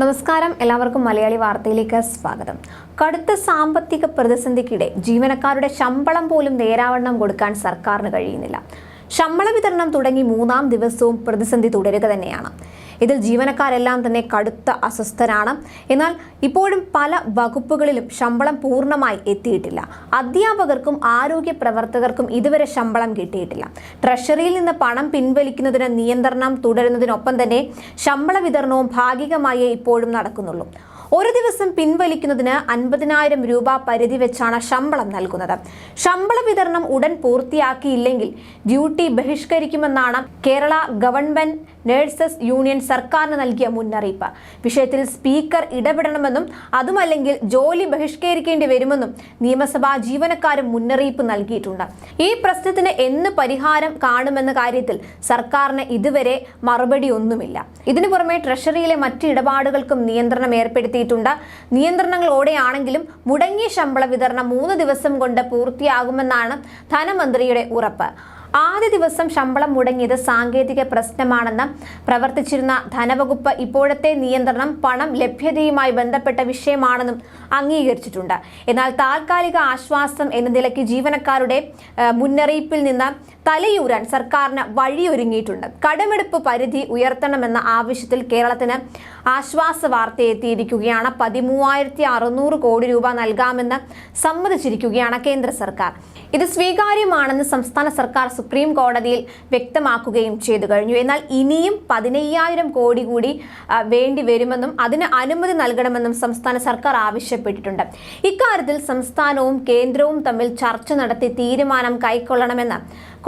നമസ്കാരം. എല്ലാവർക്കും മലയാളി വാർത്തയിലേക്ക് സ്വാഗതം. കടുത്ത സാമ്പത്തിക പ്രതിസന്ധിക്കിടെ ജീവനക്കാരുടെ ശമ്പളം പോലും നേരാവണ്ണം കൊടുക്കാൻ സർക്കാരിന് കഴിയുന്നില്ല. ശമ്പള വിതരണം തുടങ്ങി മൂന്നാം ദിവസവും പ്രതിസന്ധി തുടരുക തന്നെയാണ്. ഇതിൽ ജീവനക്കാരെല്ലാം തന്നെ കടുത്ത അസ്വസ്ഥരാണ്. എന്നാൽ ഇപ്പോഴും പല വകുപ്പുകളിലും ശമ്പളം പൂർണമായി എത്തിയിട്ടില്ല. അധ്യാപകർക്കും ആരോഗ്യ പ്രവർത്തകർക്കും ഇതുവരെ ശമ്പളം കിട്ടിയിട്ടില്ല. ട്രഷറിയിൽ നിന്ന് പണം പിൻവലിക്കുന്നതിന് നിയന്ത്രണം തുടരുന്നതിനൊപ്പം തന്നെ ശമ്പള വിതരണവും ഭാഗികമായേ ഇപ്പോഴും നടക്കുന്നുള്ളൂ. ഒരു ദിവസം പിൻവലിക്കുന്നതിന് അൻപതിനായിരം രൂപ പരിധി വെച്ചാണ് ശമ്പളം നൽകുന്നത്. ശമ്പള വിതരണം ഉടൻ പൂർത്തിയാക്കിയില്ലെങ്കിൽ ഡ്യൂട്ടി ബഹിഷ്കരിക്കുമെന്നാണ് കേരള ഗവൺമെന്റ് നഴ്സസ് യൂണിയൻ സർക്കാരിന് നൽകിയ മുന്നറിയിപ്പ്. വിഷയത്തിൽ സ്പീക്കർ ഇടപെടണമെന്നും അതുമല്ലെങ്കിൽ ജോലി ബഹിഷ്കരിക്കേണ്ടി വരുമെന്നും നിയമസഭാ ജീവനക്കാരും മുന്നറിയിപ്പ് നൽകിയിട്ടുണ്ട്. ഈ പ്രശ്നത്തിന് എന്ന് പരിഹാരം കാണുമെന്ന കാര്യത്തിൽ സർക്കാരിന് ഇതുവരെ മറുപടി ഒന്നുമില്ല ഇതിനു പുറമെ ട്രഷറിയിലെ മറ്റ് ഇടപാടുകൾക്കും നിയന്ത്രണം ഏർപ്പെടുത്തിയിട്ടുണ്ട്. നിയന്ത്രണങ്ങളോടെയാണെങ്കിലും മുടങ്ങിയ ശമ്പള വിതരണം മൂന്ന് ദിവസം കൊണ്ട് പൂർത്തിയാകുമെന്നാണ് ധനമന്ത്രിയുടെ ഉറപ്പ്. ആദ്യ ദിവസം ശമ്പളം മുടങ്ങിയത് സാങ്കേതിക പ്രശ്നമാണെന്ന് പ്രവർത്തിച്ചിരുന്ന ധനവകുപ്പ് ഇപ്പോഴത്തെ നിയന്ത്രണം പണം ലഭ്യതയുമായി ബന്ധപ്പെട്ട വിഷയമാണെന്നും അംഗീകരിച്ചിട്ടുണ്ട്. എന്നാൽ താൽക്കാലിക ആശ്വാസം എന്ന നിലയ്ക്ക് ജീവനക്കാരുടെ മുന്നറിയിപ്പിൽ നിന്ന് തലയൂരാൻ സർക്കാരിന് വഴിയൊരുങ്ങിയിട്ടുണ്ട്. കടമെടുപ്പ് പരിധി ഉയർത്തണമെന്ന ആവശ്യത്തിൽ കേരളത്തിന് ആശ്വാസ വാർത്ത എത്തിയിരിക്കുകയാണ്. പതിമൂവായിരത്തി അറുന്നൂറ് കോടി രൂപ നൽകാമെന്ന് സമ്മതിച്ചിരിക്കുകയാണ് കേന്ദ്ര സർക്കാർ. ഇത് സ്വീകാര്യമാണെന്ന് സംസ്ഥാന സർക്കാർ സുപ്രീം കോടതിയിൽ വ്യക്തമാക്കുകയും ചെയ്തു കഴിഞ്ഞു. എന്നാൽ ഇനിയും പതിനയ്യായിരം കോടി കൂടി വേണ്ടി വരുമെന്നും അതിന് അനുമതി നൽകണമെന്നും സംസ്ഥാന സർക്കാർ ആവശ്യപ്പെട്ടിട്ടുണ്ട്. ഇക്കാര്യത്തിൽ സംസ്ഥാനവും കേന്ദ്രവും തമ്മിൽ ചർച്ച നടത്തി തീരുമാനം കൈക്കൊള്ളണമെന്ന്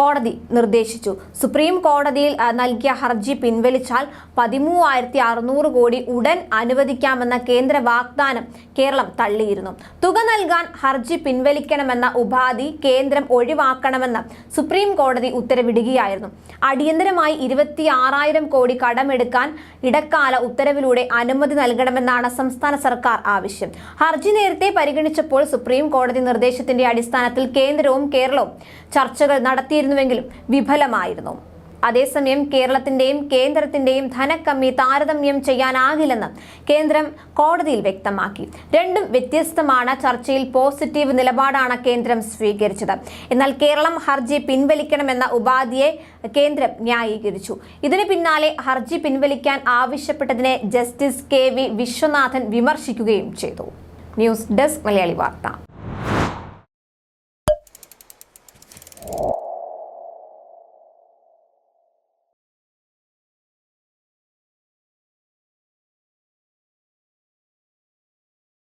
കോടതി നിർദ്ദേശിച്ചു. സുപ്രീം കോടതിയിൽ നൽകിയ ഹർജി പിൻവലിച്ചാൽ പതിമൂവായിരത്തി അറുന്നൂറ് കോടി ഉടൻ അനുവദിക്കാമെന്ന കേന്ദ്ര വാഗ്ദാനം കേരളം തള്ളിയിരുന്നു. തുക നൽകാൻ ഹർജി പിൻവലിക്കണമെന്ന ഉപാധി കേന്ദ്രം ഒഴിവാക്കണമെന്ന് സുപ്രീം കോടതി ഉത്തരവിടുകയായിരുന്നു. അടിയന്തരമായി ഇരുപത്തി ആറായിരം കോടി കടമെടുക്കാൻ ഇടക്കാല ഉത്തരവിലൂടെ അനുമതി നൽകണമെന്നാണ് സംസ്ഥാന സർക്കാർ ആവശ്യം. ഹർജി നേരത്തെ പരിഗണിച്ചപ്പോൾ സുപ്രീം കോടതി നിർദ്ദേശത്തിന്റെ അടിസ്ഥാനത്തിൽ കേന്ദ്രവും കേരളവും ചർച്ചകൾ ശ്രമിച്ചുവെങ്കിലും വിഫലമായിരുന്നു. അതേസമയം കേരളത്തിന്റെയും കേന്ദ്രത്തിന്റെയും ധനക്കമ്മി താരതമ്യം ചെയ്യാനാകില്ലെന്ന് കേന്ദ്രം കോടതിയിൽ വ്യക്തമാക്കി. രണ്ടും വ്യത്യസ്തമാണ്. ചർച്ചയിൽ പോസിറ്റീവ് നിലപാടാണ് കേന്ദ്രം സ്വീകരിച്ചത്. എന്നാൽ കേരളം ഹർജി പിൻവലിക്കണമെന്ന ഉപാധിയെ കേന്ദ്രം ന്യായീകരിച്ചു. ഇതിന് പിന്നാലെ ഹർജി പിൻവലിക്കാൻ ആവശ്യപ്പെട്ടതിനെ ജസ്റ്റിസ് കെ വിശ്വനാഥൻ വിമർശിക്കുകയും ചെയ്തു. ന്യൂസ് ഡെസ്ക് മലയാളി വാർത്ത.